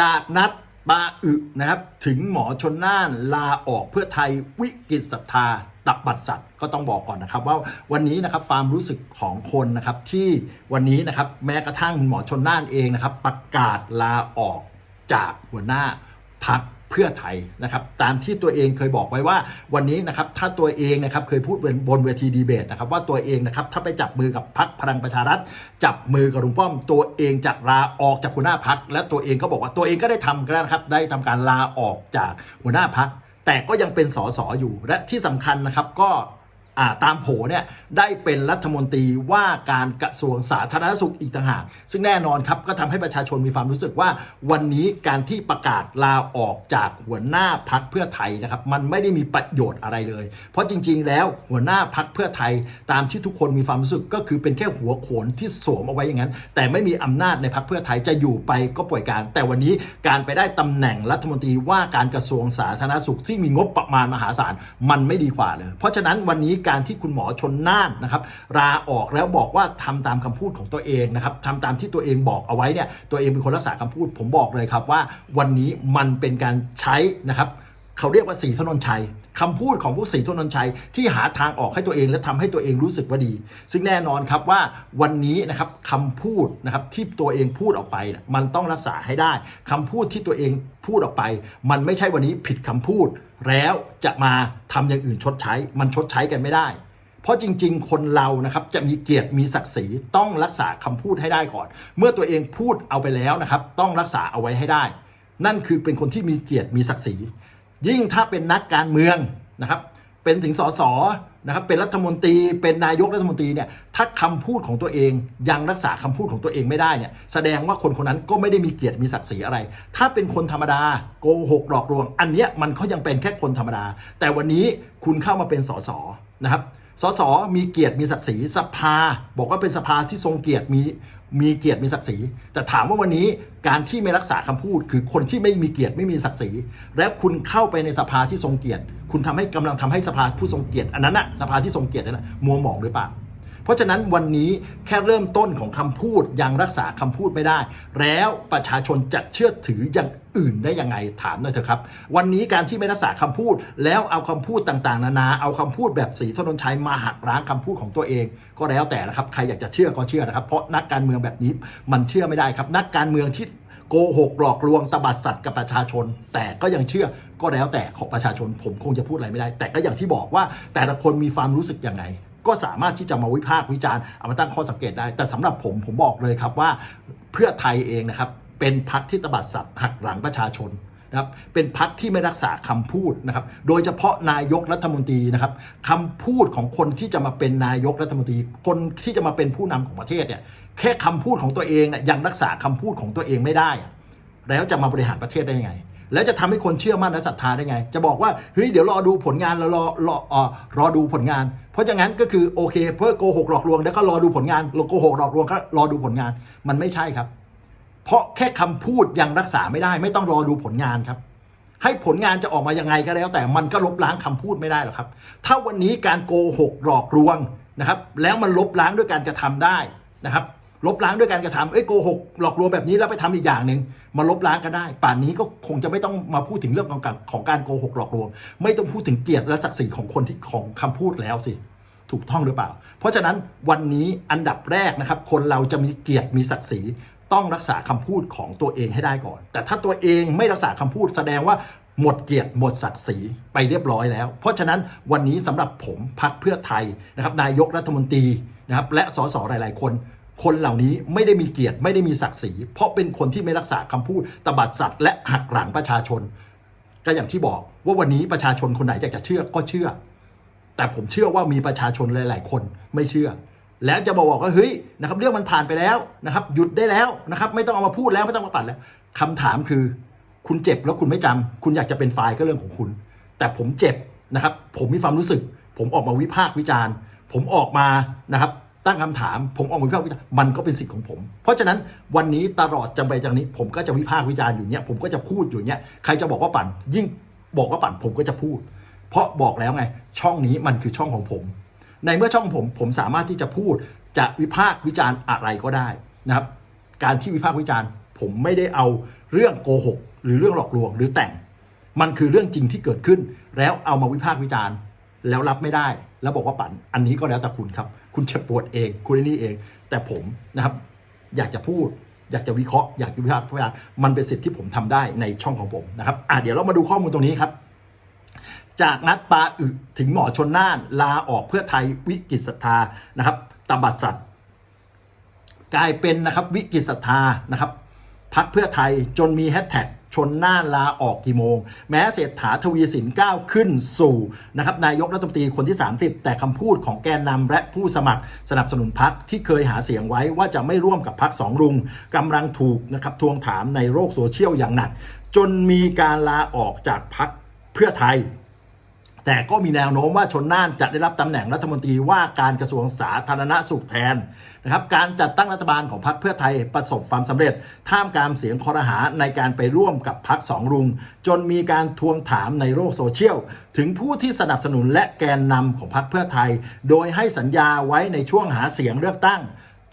จากนัดปาอึนะครับ ถึงหมอชนน่านลาออกเพื่อไทยวิกฤตศรัทธาตับบัตรสัตว์ก็ต้องบอกก่อนนะครับ ว่าวันนี้นะครับความรู้สึกของคนนะครับที่วันนี้นะครับแม้กระทั่งหมอชนน่านเองนะครับ ประกาศลาออกจากหัวหน้าพัก เพื่อไทยนะครับตามที่ตัวเองเคยบอกไว้ว่าวันนี้นะครับถ้าตัวเองนะครับเคยพูดบนเวทีดีเบตนะครับว่าตัวเองนะครับถ้าไปจับมือกับพักพลังประชารัฐ จับมือกับลุงป้อม ตัวเองจะลาออกจากหัวหน้าพักและตัวเองก็บอกว่าตัวเองก็ได้ทำแล้วนะครับได้ทำการลาออกจากหัวหน้าพักแต่ก็ยังเป็นสสอยู่และที่สำคัญนะครับก็ ตามโผเนี่ยได้เป็นรัฐมนตรีว่าการกระทรวงสาธารณสุขอีกต่างหาก ซึ่งแน่นอนครับก็ทำให้ประชาชนมีความรู้สึกว่า วันนี้การที่ประกาศลาออกจากหัวหน้าพักเพื่อไทยนะครับมันไม่ได้มีประโยชน์อะไรเลย เพราะจริง ๆ แล้วหัวหน้าพักเพื่อไทยตามที่ทุกคนมีความรู้สึกก็คือเป็นแค่หัวโขนที่สวมเอาไว้อย่างนั้น แต่ไม่มีอำนาจในพักเพื่อไทยจะอยู่ไปก็ป่วยการ แต่วันนี้การไปได้ตำแหน่งรัฐมนตรีว่าการกระทรวงสาธารณสุขที่มีงบประมาณมหาศาลมันไม่ดีกว่าเลย เพราะฉะนั้นวันนี้การที่คุณหมอชนน่านนะครับลาออกแล้วบอกว่าทำตามคำพูดของตัวเองนะครับทำตามที่ตัวเองบอกเอาไว้เนี่ยตัวเองเป็นคนรักษาคำพูด ผมบอกเลยครับว่าวันนี้มันเป็นการใช้นะครับ เขาเรียกว่าสีถนนชัยคำพูดของผู้สีถนนชัยที่หาทางออกให้ตัวเองและทำให้ตัวเองรู้สึกว่าดี ซึ่งแน่นอนครับว่าวันนี้นะครับคำพูดนะครับที่ตัวเองพูดออกไป มันต้องรักษาให้ได้คำพูดที่ตัวเองพูดออกไป มันไม่ใช่วันนี้ผิดคำพูด แล้วจะมาทำอย่างอื่นชดใช้ มันชดใช้กันไม่ได้เพราะจริง ๆ คนเรานะครับจะมีเกียรติมีศักดิ์ศรีต้องรักษาคำพูดให้ได้ก่อน เมื่อตัวเองพูดเอาไปแล้วนะครับ ต้องรักษาเอาไว้ให้ได้ นั่นคือเป็นคนที่มีเกียรติมีศักดิ์ศรี ยิ่งถ้าเป็นนักการเมืองนะครับ เป็นถึงสสนะครับเป็นรัฐมนตรีเป็นนายกรัฐมนตรีเนี่ยถ้าคำพูดของตัวเองยังรักษาคำพูดของตัวเองไม่ได้เนี่ยแสดงว่าคนคนนั้นก็ไม่ได้มีเกียรติมีศักดิ์ศรีอะไร ถ้าเป็นคนธรรมดาโกหกหลอกลวง อันเนี้ยมันก็ยังเป็นแค่คนธรรมดา แต่วันนี้คุณเข้ามาเป็นสสนะครับ สสมีเกียรติมีศักดิ์ศรีสภา บอกว่าเป็นสภาที่ทรงเกียรติมีมีเกียรติมีศักดิ์ศรี แต่ถามว่าวันนี้การที่ไม่รักษาคำพูด คือคนที่ไม่มีเกียรติไม่มีศักดิ์ศรี และคุณเข้าไปในสภาที่ทรงเกียรติ คุณทำให้กำลังทำให้สภาผู้ทรงเกียรติอันนั้นอะสภาที่ทรงเกียรตินั้นนะมัวหมองหรือเปล่า เพราะฉะนั้นวันนี้แค่เริ่มต้นของคำพูดยังรักษาคำพูดไม่ได้ แล้วประชาชนจะเชื่อถืออย่างอื่นได้ยังไงถามหน่อยเถอะครับ วันนี้การที่ไม่รักษาคำพูด แล้วเอาคำพูดต่างๆ นานา เอาคำพูดแบบสีธนนชัยมาหักล้างคำพูดของตัวเอง ก็แล้วแต่นะครับ ใครอยากจะเชื่อก็เชื่อนะครับ เพราะนักการเมืองแบบนี้มันเชื่อไม่ได้ครับ นักการเมืองที่โกหกหลอกลวงตบัดสัตว์กับประชาชน แต่ก็ยังเชื่อก็แล้วแต่ของประชาชนผมคงจะพูดอะไรไม่ได้ แต่ก็อย่างที่บอกว่าแต่ละคนมีความรู้สึกยังไง ก็สามารถที่จะมาวิพากษ์วิจารณ์เอามาตั้งข้อสังเกตได้ แต่สำหรับผมผมบอกเลยครับว่าเพื่อไทยเองนะครับเป็นพักที่ตบัดสัตว์หักหลังประชาชนนะครับเป็นพักที่ไม่รักษาคำพูดนะครับ โดยเฉพาะนายกรัฐมนตรีนะครับคำพูดของคนที่จะมาเป็นนายกรัฐมนตรี คนที่จะมาเป็นผู้นำของประเทศเนี่ยแค่คำพูดของตัวเองเนี่ยยังรักษาคำพูดของตัวเองไม่ได้อะแล้วจะมาบริหารประเทศได้ยังไง แล้วจะทำให้คนเชื่อมั่นและศรัทธาได้ไง จะบอกว่าเฮ้ยเดี๋ยวรอดูผลงานแล้วรอรออรอดูผลงาน เพราะอย่างนั้นก็คือโอเค เพื่อโกหกหลอกลวงแล้วก็รอดูผลงานโกหกหลอกลวงก็รอดูผลงาน มันไม่ใช่ครับ เพราะแค่คำพูดยังรักษาไม่ได้ ไม่ต้องรอดูผลงานครับ ให้ผลงานจะออกมายังไงก็แล้ว แต่มันก็ลบล้างคำพูดไม่ได้หรอกครับ ถ้าวันนี้การโกหกหลอกลวงนะครับ แล้วมันลบล้างด้วยการกระทำได้นะครับ ลบล้างด้วยการกระทำเอ้ยโกหกหลอกลวงแบบนี้แล้วไปทำอีกอย่างหนึ่งมาลบล้างกันได้ ป่านนี้ก็คงจะไม่ต้องมาพูดถึงเรื่องของการของการโกหกหลอกลวง ไม่ต้องพูดถึงเกียรติและศักดิ์ศรีของคนที่ของคำพูดแล้วสิ ถูกต้องหรือเปล่า เพราะฉะนั้นวันนี้อันดับแรกนะครับ คนเราจะมีเกียรติมีศักดิ์ศรีต้องรักษาคำพูดของตัวเองให้ได้ก่อน แต่ถ้าตัวเองไม่รักษาคำพูดแสดงว่าหมดเกียรติหมดศักดิ์ศรีไปเรียบร้อยแล้ว เพราะฉะนั้นวันนี้สำหรับผมพักเพื่อไทยนะครับนายกรัฐมนตรีนะครับและสสหลาย ๆ คน คนเหล่านี้ไม่ได้มีเกียรติไม่ได้มีศักดิ์ศรี เพราะเป็นคนที่ไม่รักษาคำพูดตบัดสัตว์และหักหลังประชาชน ก็อย่างที่บอกว่าวันนี้ประชาชนคนไหนอยากจะเชื่อก็เชื่อ แต่ผมเชื่อว่ามีประชาชนหลาย ๆ คนไม่เชื่อ แล้วจะบอกว่าเฮ้ยนะครับเรื่องมันผ่านไปแล้วนะครับ หยุดได้แล้วนะครับ ไม่ต้องเอามาพูดแล้วไม่ต้องมาปัดแล้วคำถามคือ คุณเจ็บแล้วคุณไม่จำคุณอยากจะเป็นไฟล์ก็เรื่องของคุณ แต่ผมเจ็บนะครับ ผมมีความรู้สึก ผมออกมาวิพากษ์วิจารณ์ ผมออกมานะครับ ตั้งคำถามผมออกมาวิพากษ์วิจารณ์มันก็เป็นสิทธิ์ของผม เพราะฉะนั้นวันนี้ตลอดจำไปจากนี้ผมก็จะวิพากษ์วิจารณ์อยู่เนี้ยผมก็จะพูดอยู่เนี้ยใครจะบอกว่าปั่น ยิ่งบอกว่าปั่นผมก็จะพูด เพราะบอกแล้วไง ช่องนี้มันคือช่องของผม ในเมื่อช่องผมผมสามารถที่จะพูดจะวิพากษ์วิจารณ์อะไรก็ได้นะครับ การที่วิพากษ์วิจารณ์ ผมไม่ได้เอาเรื่องโกหกหรือเรื่องหลอกลวงหรือแต่ง มันคือเรื่องจริงที่เกิดขึ้น แล้วเอามาวิพากษ์วิจารณ์ แล้วรับไม่ได้ แล้วบอกว่าปั่นอันนี้ก็แล้วแต่คุณครับ คุณเจ็บปวดเอง คุณนี่เอง แต่ผมนะครับอยากจะพูด อยากจะวิเคราะห์อยากจะวิพากษ์วิจารณ์มันเป็นสิทธิ์ที่ผมทำได้ในช่องของผมนะครับอะเดี๋ยวเรามาดูข้อมูลตรงนี้ครับ จากนัดปาอึถึงหมอชนน่านลาออกเพื่อไทยวิกฤตศรัทธานะครับตบัดสัตว์กลายเป็นนะครับวิกฤตศรัทธานะครับพักเพื่อไทยจนมีแฮชแท็ก ชนหน้าลาออกกี่โมง แม้เศรษฐาทวีสินก้าวขึ้นสู่นะครับนายกรัฐมนตรีคนที่ 30 แต่คำพูดของแกนนำและผู้สมัครสนับสนุนพักที่เคยหาเสียงไว้ว่าจะไม่ร่วมกับพักสองรุงกำลังถูกนะครับทวงถามในโลกโซเชียลอย่างหนัก จนมีการลาออกจากพักเพื่อไทย แต่ก็มีแนวโน้มว่าชนน่านจะได้รับตำแหน่งรัฐมนตรีว่าการกระทรวงสาธารณสุขแทนนะครับการจัดตั้งรัฐบาลของพรรคเพื่อไทยประสบความสำเร็จ ท่ามกลางเสียงคอรหาในการไปร่วมกับพรรคสองรุง จนมีการทวงถามในโลกโซเชียล ถึงผู้ที่สนับสนุนและแกนนำของพรรคเพื่อไทย โดยให้สัญญาไว้ในช่วงหาเสียงเลือกตั้ง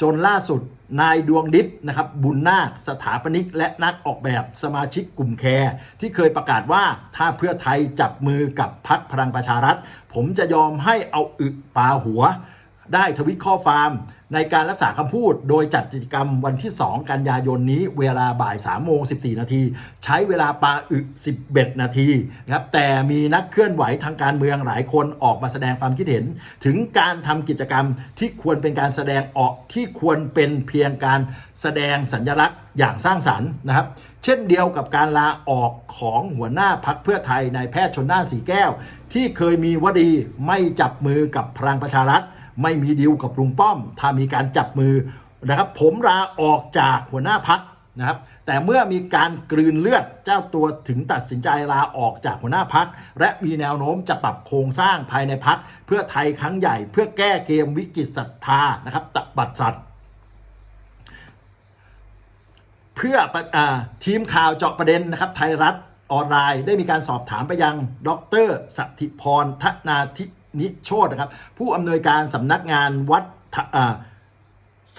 จนล่าสุดนายดวงดิษนะครับบุญนาคสถาปนิก และนักออกแบบสมาชิกกลุ่มแคร์ที่เคยประกาศว่าถ้าเพื่อไทยจับมือกับพักพลังประชารัฐ ผมจะยอมให้เอาอึปาหัว ได้ทวิตข้อความ ในการรักษาคำพูด โดยจัดกิจกรรมวันที่ 2 กันยายนนี้เวลาบ่าย3โมง14 นาที ใช้เวลาปาอึ11 นาทีนะครับแต่มีนักเคลื่อนไหวทางการเมืองหลายคนออกมาแสดงความคิดเห็น ถึงการทำกิจกรรมที่ควรเป็นการแสดงออกที่ควรเป็นเพียงการ แสดงสัญลักษณ์อย่างสร้างสรรค์นะครับ เช่นเดียวกับการลาออกของหัวหน้าพักเพื่อไทยนายแพทย์ชนน่านสีแก้ว ที่เคยมีวดีไม่จับมือกับพลังประชารัฐ ไม่มีดีลกับลุงป้อม ถ้ามีการจับมือนะครับ ผมลาออกจากหัวหน้าพักนะครับแต่เมื่อมีการกลืนเลือดเจ้าตัวถึงตัดสินใจลาออกจากหัวหน้าพัก และมีแนวโน้มจะปรับโครงสร้างภายในพักเพื่อไทยครั้งใหญ่ เพื่อแก้เกมวิกฤตศรัทธานะครับตบัดสัตว์ เพื่ออทีมข่าวเจาะประเด็นนะครับไทยรัฐออนไลน์ได้มีการสอบถามไปยังดรสถิพรทนาธินิโชตนะครับ ผู้อำนวยการสำนักงานวัด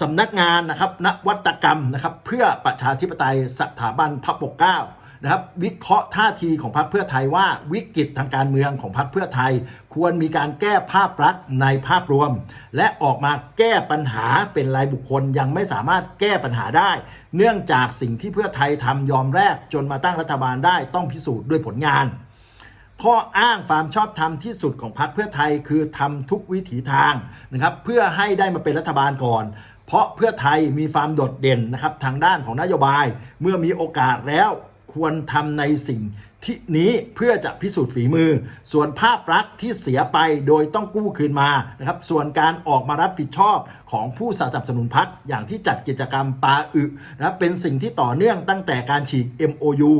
สำนักงานนะครับนวัตกรรมนะครับ เพื่อประชาธิปไตยสถาบันพระปกเกล้า นะครับวิเคราะห์ท่าทีของพรรคเพื่อไทยว่าวิกฤตทางการเมืองของพรรคเพื่อไทย ควรมีการแก้ภาพลักษณ์ในภาพรวม และออกมาแก้ปัญหาเป็นรายบุคคลยังไม่สามารถแก้ปัญหาได้ เนื่องจากสิ่งที่เพื่อไทยทำยอมแรกจนมาตั้งรัฐบาลได้ต้องพิสูจน์ด้วยผลงานข้ออ้างความชอบธรรมที่สุดของพรรคเพื่อไทยคือทำทุกวิถีทางนะครับเพื่อให้ได้มาเป็นรัฐบาลก่อน เพราะเพื่อไทยมีความโดดเด่นนะครับทางด้านของนโยบาย เมื่อมีโอกาสแล้ว ควรทำในสิ่งที่นี้เพื่อจะพิสูจน์ฝีมือ ส่วนภาพลักษณ์ที่เสียไปโดยต้องกู้คืนมานะครับส่วนการออกมารับผิดชอบของผู้สนับสนุนพักอย่างที่จัดกิจกรรมปาอึนะเป็นสิ่งที่ต่อเนื่องตั้งแต่การฉีก MOU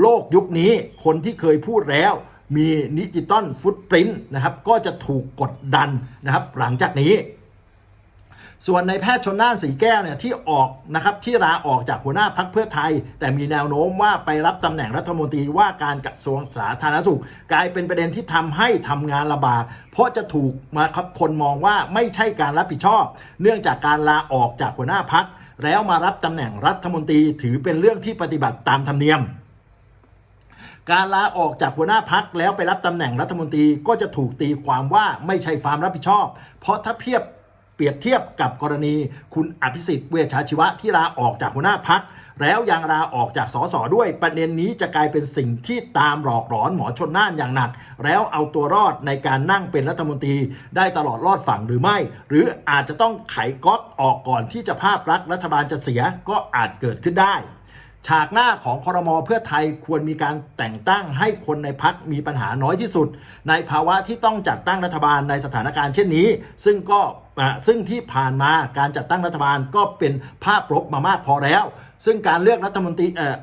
โลกยุคนี้คนที่เคยพูดแล้วมีนิจิตอลฟุตปรินต์นะครับก็จะถูกกดดันนะครับหลังจากนี้ ส่วนในแพทย์ชนน่านสีแก้วเนี่ยที่ออกนะครับที่ลาออกจากหัวหน้าพักเพื่อไทย แต่มีแนวโน้มว่าไปรับตำแหน่งรัฐมนตรีว่าการกระทรวงสาธารณสุข กลายเป็นประเด็นที่ทำให้ทำงานลำบาก เพราะจะถูกมาครับคนมองว่าไม่ใช่การรับผิดชอบ เนื่องจากการลาออกจากหัวหน้าพักแล้วมารับตำแหน่งรัฐมนตรีถือเป็นเรื่องที่ปฏิบัติตามธรรมเนียมการลาออกจากหัวหน้าพักแล้วไปรับตำแหน่งรัฐมนตรีก็จะถูกตีความว่าไม่ใช่ความรับผิดชอบ เพราะถ้าเทียบ เปรียบเทียบกับกรณีคุณอภิสิทธิ์เวชชาชีวะที่ลาออกจากหัวหน้าพัก แล้วยังลาออกจากสสด้วยประเด็นนี้จะกลายเป็นสิ่งที่ตามหลอกหลอนหมอชนน่านอย่างหนัก แล้วเอาตัวรอดในการนั่งเป็นรัฐมนตรีได้ตลอดรอดฝั่งหรือไม่ หรืออาจจะต้องไขก๊อกออกก่อนที่จะภาพลักษณ์รัฐบาลจะเสียก็อาจเกิดขึ้นได้ ฉากหน้าของคอรมอเพื่อไทยควรมีการแต่งตั้งให้คนในพักมีปัญหาน้อยที่สุด ในภาวะที่ต้องจัดตั้งรัฐบาลในสถานการณ์เช่นนี้ ซึ่งก็ซึ่งที่ผ่านมาการจัดตั้งรัฐบาลก็เป็นภาพลบมามากพอแล้ว ซึ่งการเลือกรัฐมนตรีเออ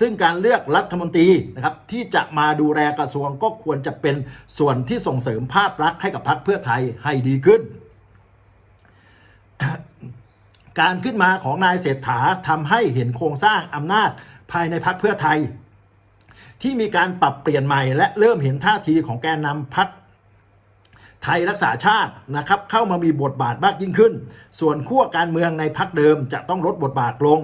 ซึ่งการเลือกรัฐมนตรีนะครับที่จะมาดูแลกระทรวงก็ควรจะเป็นส่วนที่ส่งเสริมภาพลักษณ์ให้กับพรรคเพื่อไทยให้ดีขึ้น การขึ้นมาของนายเศรษฐาทำให้เห็นโครงสร้างอำนาจภายในพรรคเพื่อไทย ที่มีการปรับเปลี่ยนใหม่และเริ่มเห็นท่าทีของแกนนำพรรคไทยรักษาชาตินะครับเข้ามามีบทบาทมากยิ่งขึ้น ส่วนขั้วการเมืองในพรรคเดิมจะต้องลดบทบาทลง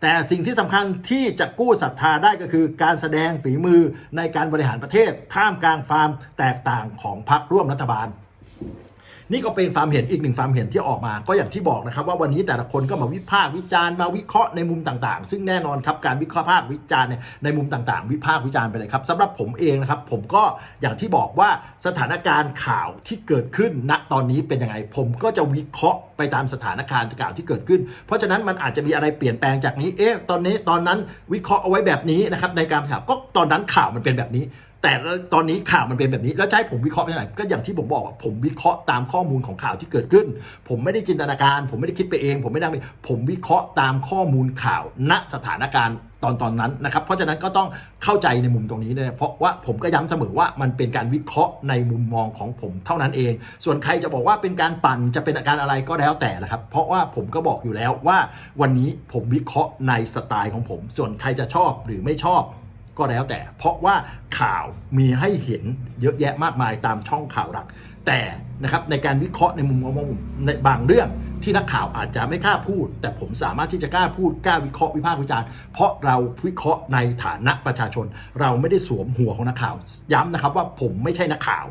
แต่สิ่งที่สำคัญที่จะกู้ศรัทธาได้ก็คือการแสดงฝีมือในการบริหารประเทศท่ามกลางความแตกต่างของพรรคร่วมรัฐบาล นี่ก็เป็นความเห็นอีกหนึ่งความเห็นที่ออกมา ก็อย่างที่บอกนะครับ ว่าวันนี้แต่ละคนก็มาวิพากษ์วิจารณ์มาวิเคราะห์ในมุมต่างๆ ซึ่งแน่นอนครับการวิเคราะห์ภาควิจารณ์เนี่ยในมุมต่างๆ วิพากษ์วิจารณ์ไปเลยครับสำหรับผมเองนะครับผมก็อย่างที่บอกว่าสถานการณ์ข่าวที่เกิดขึ้นณตอนนี้เป็นยังไง ผมก็จะวิเคราะห์ไปตามสถานการณ์ข่าวที่เกิดขึ้น เพราะฉะนั้นมันอาจจะมีอะไรเปลี่ยนแปลงจากนี้เอ๊ะตอนนี้ตอนนั้นวิเคราะห์เอาไว้แบบนี้นะครับในการข่าวก็ตอนนั้นข่าวมันเป็นแบบนี้ แต่ตอนนี้ข่าวมันเป็นแบบนี้ แล้วจะให้ผมวิเคราะห์ไปไหนก็อย่างที่ผมบอกว่าผมวิเคราะห์ตามข้อมูลของข่าวที่เกิดขึ้น ผมไม่ได้จินตนาการ ผมไม่ได้คิดไปเอง ผมไม่ได้ผมวิเคราะห์ตามข้อมูลข่าว ณสถานการณ์ตอนตอนนั้นนะครับ เพราะฉะนั้นก็ต้องเข้าใจในมุมตรงนี้ด้วยเพราะว่าผมก็ย้ำเสมอว่ามันเป็นการวิเคราะห์ในมุมมองของผมเท่านั้นเอง ส่วนใครจะบอกว่าเป็นการปั่นจะเป็นอาการอะไรก็แล้วแต่นะครับ เพราะว่าผมก็บอกอยู่แล้วว่าวันนี้ผมวิเคราะห์ในสไตล์ของผม ส่วนใครจะชอบหรือไม่ชอบ ก็แล้วแต่ เพราะว่าข่าวมีให้เห็นเยอะแยะมากมายตามช่องข่าวหลัก แต่นะครับในการวิเคราะห์ในมุมมองของผมในบางเรื่องที่นักข่าวอาจจะไม่กล้าพูด แต่ผมสามารถที่จะกล้าพูดกล้าวิเคราะห์วิพากษ์วิจารณ์เพราะเราวิเคราะห์ในฐานะประชาชน เราไม่ได้สวมหัวของนักข่าว ย้ำนะครับว่าผมไม่ใช่นักข่าว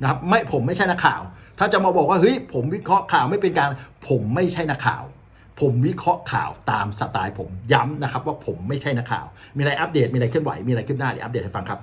นะครับไม่ผมไม่ใช่นักข่าว ถ้าจะมาบอกว่าเฮ้ยผมวิเคราะห์ข่าวไม่เป็นการผมไม่ใช่นักข่าว ผมวิเคราะห์ข่าวตามสไตล์ผมย้ำนะครับว่าผมไม่ใช่นักข่าว มีอะไรอัปเดตมีอะไรเคลื่อนไหวมีอะไรขึ้นหน้าเดี๋ยวอัปเดตให้ฟังครับ